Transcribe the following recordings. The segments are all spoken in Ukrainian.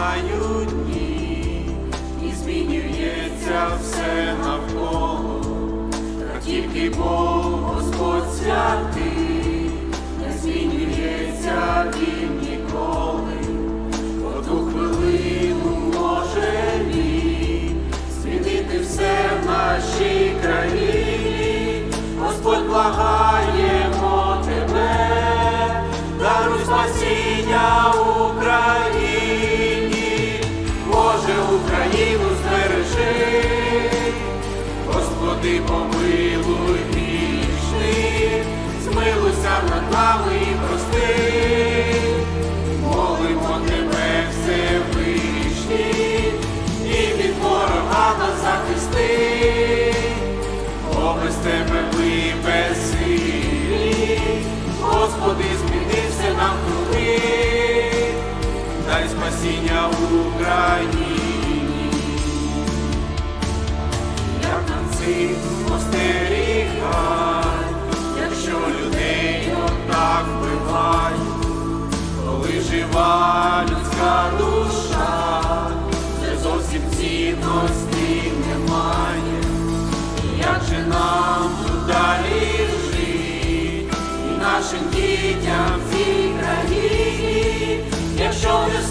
Твоя. Україні. як на цих спостерігай, якщо людей отак вбивають, коли жива людська душа, вже зовсім цінності немає, як же нам далі жить, і нашим дітям в цій країні, якщо не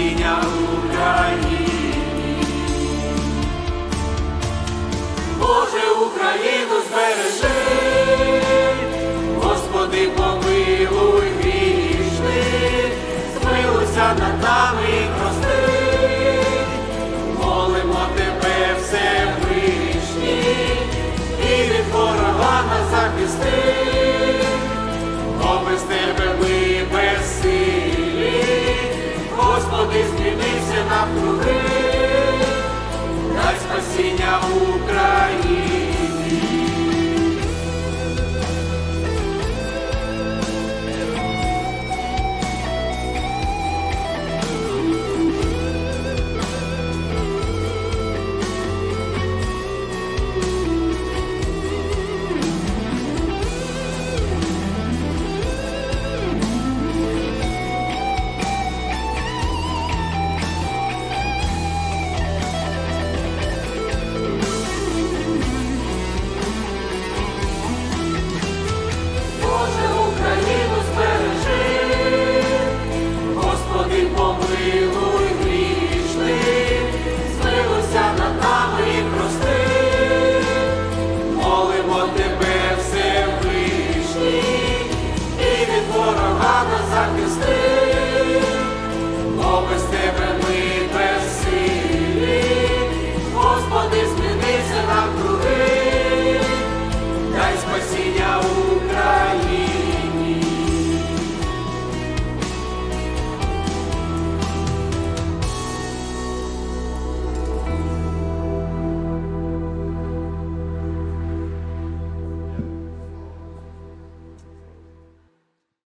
спасіння Україні. Боже, Україну збережи, Господи, помилуй грішних, змилуйся над нами